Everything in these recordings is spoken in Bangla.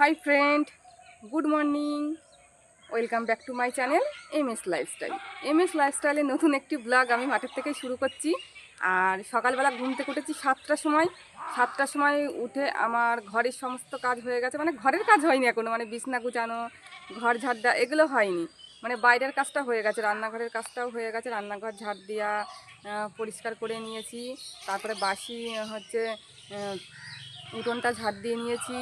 Hi friend good morning welcome back to my channel M S lifestyle M S লাইফস্টাইলের নতুন একটি ব্লগ আমি মাঠের থেকে শুরু করছি। আর সকালবেলা ঘুম থেকে উঠেছি সাতটার সময়। সাতটার সময় উঠে আমার ঘরের সমস্ত কাজ হয়ে গেছে। মানে ঘরের কাজ হয়নি এখনও মানে বিছনা গুছানো, ঘর ঝাড় দেওয়া, এগুলো হয়নি। মানে বাইরের কাজটা হয়ে গেছে, রান্নাঘরের কাজটাও হয়ে গেছে। রান্নাঘর ঝাড় দেওয়া পরিষ্কার করে নিয়েছি। তারপরে বাসি, হচ্ছে উঠোনটা ঝাড় দিয়ে নিয়েছি।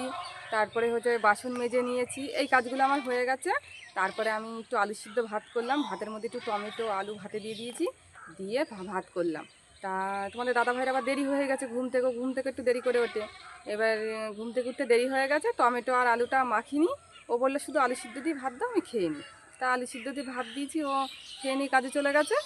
তারপরে হচ্ছে বাসন মেজে নিয়েছি। এই কাজগুলো আমার হয়ে গেছে। তারপরে আমি একটু আলু সিদ্ধ ভাত করলাম। ভাতের মধ্যে একটু টমেটো, আলু ভাতে দিয়ে দিয়েছি। দিয়ে ভাত করলাম। তা তোমাদের দাদা ভাইয়ের আবার দেরি হয়ে গেছে ঘুম থেকে ঘুম থেকে একটু দেরি করে ওঠে। এবার ঘুম থেকে উঠতে দেরি হয়ে গেছে। টমেটো আর আলুটা মাখিনি। ও বলল, শুধু আলু সিদ্ধ দিয়ে ভাত দাও, আমি খেয়ে নিই। তা আলু সিদ্ধ দিয়ে ভাত দিয়েছি, ও খেয়ে নিয়ে কাজে চলে গেছে।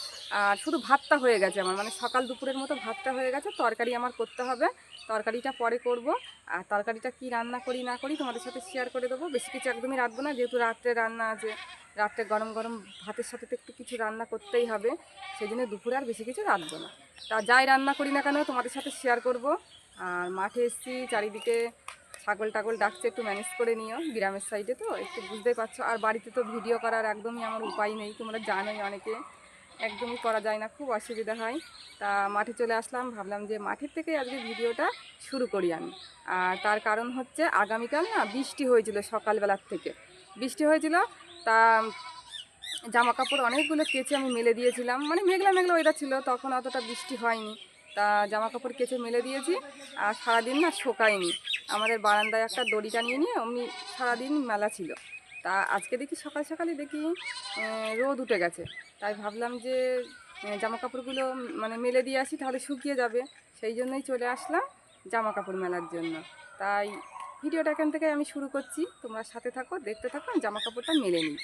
আর শুধু ভাতটা হয়ে গেছে আমার মানে সকাল দুপুরের মতো ভাতটা হয়ে গেছে। তরকারি আমার করতে হবে, তরকারিটা পরে করব। আর তরকারিটা কি রান্না করি না করি তোমাদের সাথে শেয়ার করে দেবো। বেশি কিছু একদমই রাখব না, যেহেতু রাত্রে রান্না আছে, রাত্রে গরম গরম ভাতের সাথে তো একটু কিছু রান্না করতেই হবে সেই জন্য দুপুরে আর বেশি কিছু রাখব না। তা যাই রান্না করি না কেন তোমাদের সাথে শেয়ার করব। আর মাঠে এসেছি, চারিদিকে ছাগল টাগল ডাকছে, একটু ম্যানেজ করে নিও। গ্রামের সাইডে তো, একটু বুঝতেই পারছ। আর বাড়িতে তো ভিডিও করার একদমই আমার উপায় নেই, তোমরা জানোই অনেকে। একদমই করা যায় না, খুব অসুবিধা হয়। তা মাঠে চলে আসলাম, ভাবলাম যে মাঠের থেকে আজকে ভিডিওটা শুরু করি আমি। আর তার কারণ হচ্ছে, আগামীকাল না বৃষ্টি হয়েছিল সকালবেলার থেকে। বৃষ্টি হয়েছিল, তা জামা কাপড় অনেকগুলো কেচে আমি মেলে দিয়েছিলাম। মানে মেঘলা মেঘলা ওয়েদার ছিল, তখন অতটা বৃষ্টি হয়নি। তা জামা কাপড় কেচে মেলে দিয়েছি, আর সারাদিন না শোকায়নি। আমাদের বারান্দায় একটা দড়ি টানিয়ে নিয়ে অমনি সারাদিন মেলা ছিল। তা আজকে দেখি সকাল সকালে দেখি রোদ উঠে গেছে। তাই ভাবলাম যে জামা কাপড়গুলো মানে মেলে দিয়ে আসি, তাহলে শুকিয়ে যাবে। সেই জন্যই চলে আসলাম জামা কাপড় মেলার জন্য। তাই ভিডিওটা এখান থেকে আমি শুরু করছি। তোমরা সাথে থাকো, দেখতে থাকো জামা কাপড়টা মেলে নিই।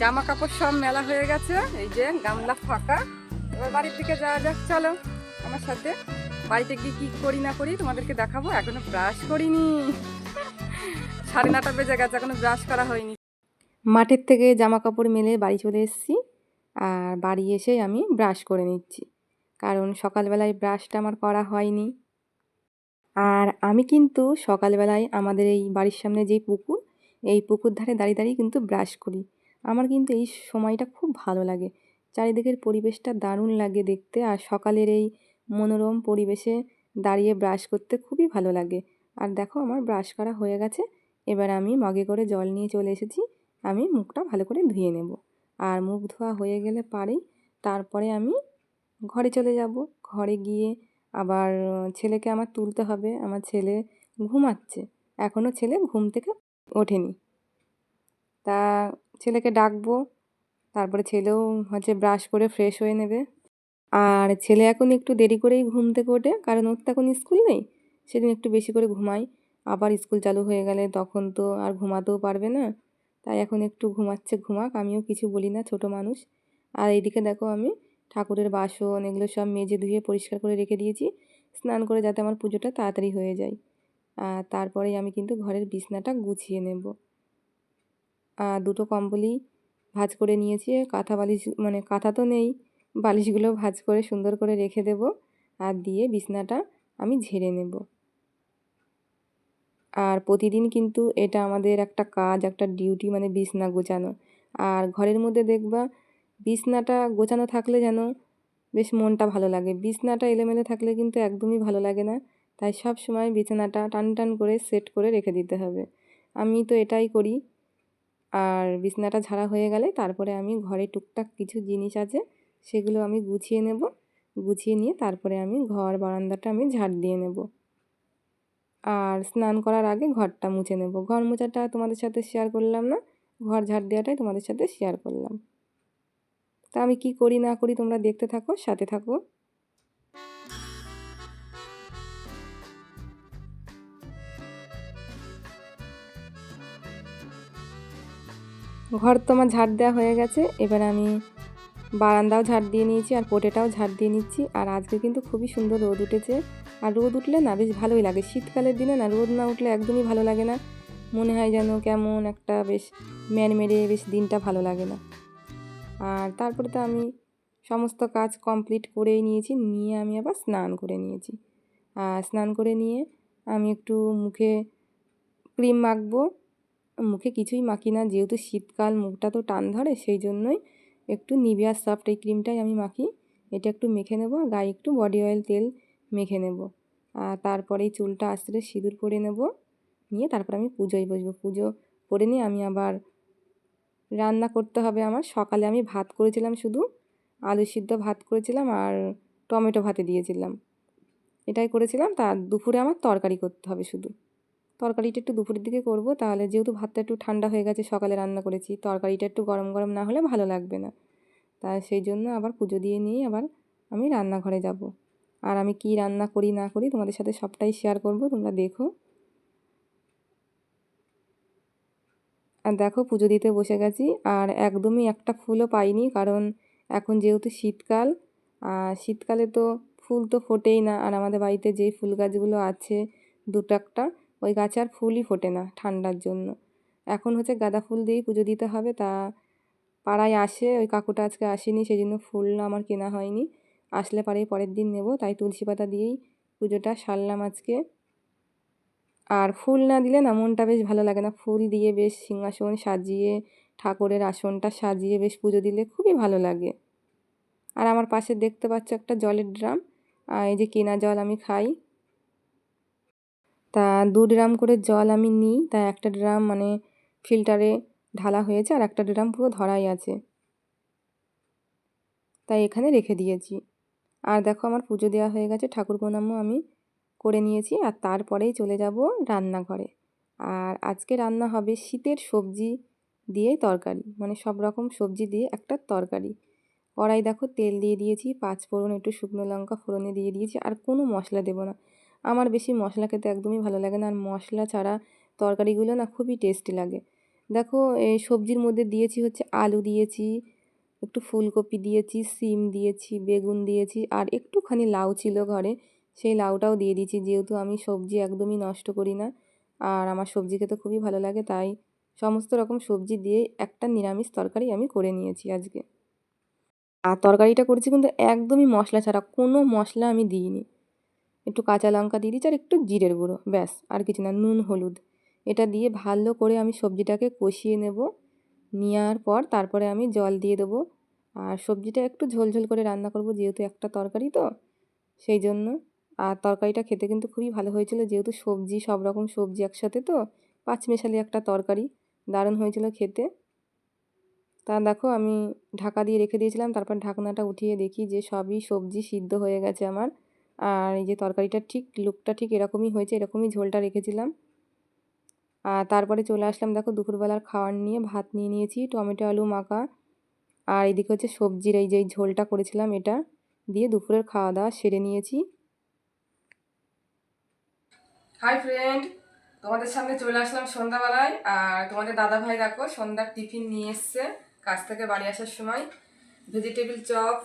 জামা কাপড় সব মেলা হয়ে গেছে, এই যে গামলা ফাঁকা। এবার বাড়ির দিকে যাওয়া যাক, চলো আমার সাথে। বাড়িতে গিয়ে কী করি না করি তোমাদেরকে দেখাবো, এখনও ব্রাশ করিনি। সাড়ে নটা বেজে গেছে, এখনও ব্রাশ করা হয়নি। মাঠের থেকে জামা কাপড় মেলে বাড়ি চলে এসেছি, আর বাড়ি এসে আমি ব্রাশ করে নিচ্ছি, কারণ সকালবেলায় ব্রাশটা আমার করা হয়নি। আর আমি কিন্তু সকালবেলায় আমাদের এই বাড়ির সামনে যেই পুকুর, এই পুকুর ধারে দাঁড়িয়ে দাঁড়িয়ে কিন্তু ব্রাশ করি। আমার কিন্তু এই সময়টা খুব ভালো লাগে। চারিদিকের পরিবেশটা দারুণ লাগে দেখতে আর সকালের এই মনোরম পরিবেশে দাঁড়িয়ে ব্রাশ করতে খুবই ভালো লাগে। আর দেখো আমার ব্রাশ করা হয়ে গেছে, এবার আমি মগে করে জল নিয়ে চলে এসেছি, আমি মুখটা ভালো করে ধুয়ে নেব। আর মুখ ধোয়া হয়ে গেলে পারেই তারপরে আমি ঘরে চলে যাব। ঘরে গিয়ে আবার ছেলেকে আমার তুলতে হবে, আমার ছেলে ঘুমাচ্ছে। এখনও ছেলে ঘুম থেকে ওঠেনি। তা ছেলেকে ডাকবো। তারপরে ছেলেও হচ্ছে ব্রাশ করে ফ্রেশ হয়ে নেবে। আর ছেলে এখন একটু দেরি করেই ঘুম থেকে ওঠে, কারণ ওর তো এখন স্কুল নেই। সেদিন একটু বেশি করে ঘুমায় আবার স্কুল চালু হয়ে গেলে তখন তো আর ঘুমাতেও পারবে না। তাই এখন একটু ঘুমাচ্ছে ঘুমাক, আমিও কিছু বলি না, ছোট মানুষ। আর এইদিকে দেখো আমি ঠাকুরের বাসন এগুলো সব মেজে ধুয়ে পরিষ্কার করে রেখে দিয়েছি। স্নান করে যাতে আমার পুজোটা তাড়াতাড়ি হয়ে যায়। আর তারপরেই আমি কিন্তু ঘরের বিছনাটা গুছিয়ে নেব। দুটো কম্বলই ভাঁজ করে নিয়েছি। কাঁথা বালিশ মানে কাঁথা তো নেই, বালিশগুলো ভাঁজ করে সুন্দর করে রেখে দেব আর দিয়ে বিছনাটা আমি ঝেড়ে নেব। আর প্রতিদিন কিন্তু এটা আমাদের একটা কাজ, একটা ডিউটি মানে বিছনা গোছানো। আর ঘরের মধ্যে দেখবা, বিছনাটা গোছানো থাকলে যেন বেশ মনটা ভালো লাগে। বিছনাটা এলোমেলো থাকলে কিন্তু একদমই ভালো লাগে না। তাই সব সময় বিছানাটা টান টান করে সেট করে রেখে দিতে হবে। আমি তো এটাই করি। আর বিছনাটা ঝাড়া হয়ে গেলে তারপরে আমি ঘরে টুকটাক কিছু জিনিস আছে, সেগুলো আমি গুছিয়ে নেব। গুছিয়ে নিয়ে তারপরে আমি ঘর বারান্দাটা আমি ঝাড় দিয়ে নেব। আর স্নান করার আগে ঘরটা মুছে নেব। ঘর মোছাটা তোমাদের সাথে শেয়ার করলাম না, ঘর ঝাড় দেওয়াটাই তোমাদের সাথে শেয়ার করলাম। তা আমি কি করি না করি তোমরা দেখতে থাকো, সাথে থাকো। ঘর তো আমার ঝাড় দেওয়া হয়ে গেছে। এবার আমি বারান্দাও ঝাড় দিয়ে নিয়েছি আর পোটেটাও ঝাড় দিয়ে নিচ্ছি। আর আজকে কিন্তু খুবই সুন্দর রোদ উঠেছে। আর রোদ উঠলে না বেশ ভালোই লাগে। শীতকালের দিনে না রোদ না উঠলে একদমই ভালো লাগে না। মনে হয় যেন কেমন একটা বেশ ম্যান মেরে বেশ দিনটা ভালো লাগে না। আর তারপরে তো আমি সমস্ত কাজ কমপ্লিট করেই নিয়েছি। নিয়ে আমি আবার স্নান করে নিয়েছি। আর স্নান করে নিয়ে আমি একটু মুখে ক্রিম মাখবো। মুখে কিছুই মাখি না। যেহেতু শীতকাল মুখটা তো টান ধরে, সেই জন্যই একটু নিভিয়া সফট এই ক্রিমটাই আমি মাখি। এটা একটু মেখে নেব আর গায়ে একটু বডি অয়েল তেল মেখে নেব। আর তারপরে এই চুলটা আস্তে সিঁদুর পরে নেব। নিয়ে তারপর আমি পুজোয় বসবো। পুজো করে নিয়ে আমি আবার রান্না করতে হবে আমার। সকালে আমি ভাত করেছিলাম শুধু। আলু সিদ্ধ ভাত করেছিলাম আর টমেটো ভাতে দিয়েছিলাম। এটাই করেছিলাম। তার দুপুরে আমার তরকারি করতে হবে শুধু। তরকারিটা একটু দুপুরের দিকে করব, তাহলে যেহেতু ভাতটা একটু ঠান্ডা হয়ে গেছে, সকালে রান্না করেছি, তরকারিটা একটু গরম গরম না হলে ভালো লাগবে না। তা সেই জন্য আবার পুজো দিয়ে নিয়ে আবার আমি রান্নাঘরে যাব। আর আমি কি রান্না করি না করি তোমাদের সাথে সবটাই শেয়ার করব, তোমরা দেখো। আর দেখো পুজো দিতে বসে গেছি, আর একদমই একটা ফুলও পাইনি, কারণ এখন যেহেতু শীতকাল, আর শীতকালে তো ফুল তো ফোটেই না, আর আমাদের বাড়িতে যেই ফুল গাছগুলো আছে, দুটো একটা ওই গাছে আর ফুলই ফোটে না ঠান্ডার জন্য। এখন হচ্ছে গাঁদা ফুল দিয়েই পুজো দিতে হবে। তা পাড়ায় আসে, ওই কাকুটা আজকে আসেনি সেই জন্য ফুল আমার কেনা হয়নি। আসলে পারে পরের দিন নেব, তাই তুলসী পাতা দিয়েই পুজোটা সারলাম আজকে। আর ফুল না দিলে না মনটা বেশ ভালো লাগে না। ফুল দিয়ে বেশ সিংহাসন সাজিয়ে, ঠাকুরের আসনটা সাজিয়ে বেশ পুজো দিলে খুবই ভালো লাগে। আর আমার পাশে দেখতে পাচ্ছ একটা জলের ড্রাম। এই যে কেনা জল আমি খাই। তা দু ড্রাম করে জল আমি নিই, তা একটা ড্রাম মানে ফিল্টারে ঢালা হয়েছে আর একটা ড্রাম পুরো ধরাই আছে। তাই এখানে রেখে দিয়েছি। আর দেখো আমার পুজো দেওয়া হয়ে গেছে, ঠাকুর প্রণামও আমি করে নিয়েছি আর তারপরেই চলে যাব রান্নাঘরে। আর আজকে রান্না হবে শীতের সবজি দিয়েই তরকারি মানে সব রকম সবজি দিয়ে একটা তরকারি। কড়াই দেখো তেল দিয়ে দিয়েছি পাঁচ ফোড়ন একটু শুকনো লঙ্কা ফোড়নে দিয়ে দিয়েছি আর কোনো মশলা দেবো না। আমার বেশি মশলা খেতে একদমই ভালো লাগে না। আর মশলা ছাড়া তরকারিগুলো না খুবই টেস্টি লাগে। দেখো, এই সবজির মধ্যে দিয়েছি হচ্ছে আলু দিয়েছি, একটু ফুলকপি দিয়েছি, সিম দিয়েছি, বেগুন দিয়েছি, আর একটুখানি লাউ ছিল ঘরে। সেই লাউটাও দিয়ে দিয়েছি। যেহেতু আমি সবজি একদমই নষ্ট করি না, আর আমার সবজি খেতে খুবই ভালো লাগে, তাই সমস্ত রকম সবজি দিয়ে একটা নিরামিষ তরকারি আমি করে নিয়েছি আজকে। আর তরকারিটা করেছি কিন্তু একদমই মশলা ছাড়া, কোনো মশলা আমি দিইনি। একটু কাঁচা লঙ্কা দিয়ে দিচ্ছি আর একটু জিরের গুঁড়ো, ব্যাস, আর কিছু না, নুন, হলুদ। এটা দিয়ে ভালো করে আমি সবজিটাকে কষিয়ে নেব। নেওয়ার পর তারপরে আমি জল দিয়ে দেবো। আর সবজিটা একটু ঝোলঝোল করে রান্না করব, যেহেতু একটা তরকারি তো, সেই জন্য। আর তরকারিটা খেতে কিন্তু খুবই ভালো হয়েছিল, যেহেতু সবজি, সব রকম সবজি একসাথে তো পাঁচমেশালি একটা তরকারি, দারুণ হয়েছিল খেতে। তা দেখো, আমি ঢাকা দিয়ে রেখে দিয়েছিলাম, তারপর ঢাকনাটা উঠিয়ে দেখি যে সবই সবজি সিদ্ধ হয়ে গেছে আমার। আর এই যে তরকারিটা ঠিক লুকটা ঠিক এরকমই হয়েছে, এরকমই ঝোলটা রেখেছিলাম। আর তারপরে চলে আসলাম দেখো দুপুরবেলার খাওয়ার নিয়ে, ভাত নিয়ে নিয়েছি, টমেটো, আলু, মাখা। আর এদিকে হচ্ছে সবজির এই যে ঝোলটা করেছিলাম এটা দিয়ে দুপুরের খাওয়া দাওয়া সেরে নিয়েছি। হাই ফ্রেন্ড তোমাদের সামনে চলে আসলাম সন্ধ্যাবেলায়। আর তোমাদের দাদা ভাই দেখো সন্ধ্যার টিফিন নিয়ে এসছে কাজ থেকে বাড়ি আসার সময়। ভেজিটেবিল চপ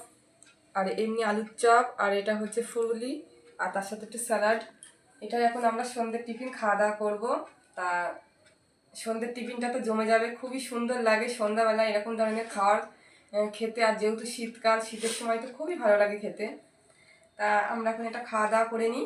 আর এমনি আলুর চপ, আর এটা হচ্ছে ফুলি আর তার সাথে একটু স্যালাড। এটা এখন আমরা সন্ধ্যের টিফিন খাওয়া দাওয়া করব। তা সন্ধ্যের টিফিনটা তো জমে যাবে, খুবই সুন্দর লাগে সন্ধ্যাবেলা এরকম ধরনের খাওয়ার খেতে। আর যেহেতু শীতকাল, শীতের সময় তো খুবই ভালো লাগে খেতে। তা আমরা এখন এটা খাওয়া দাওয়া করে নিই।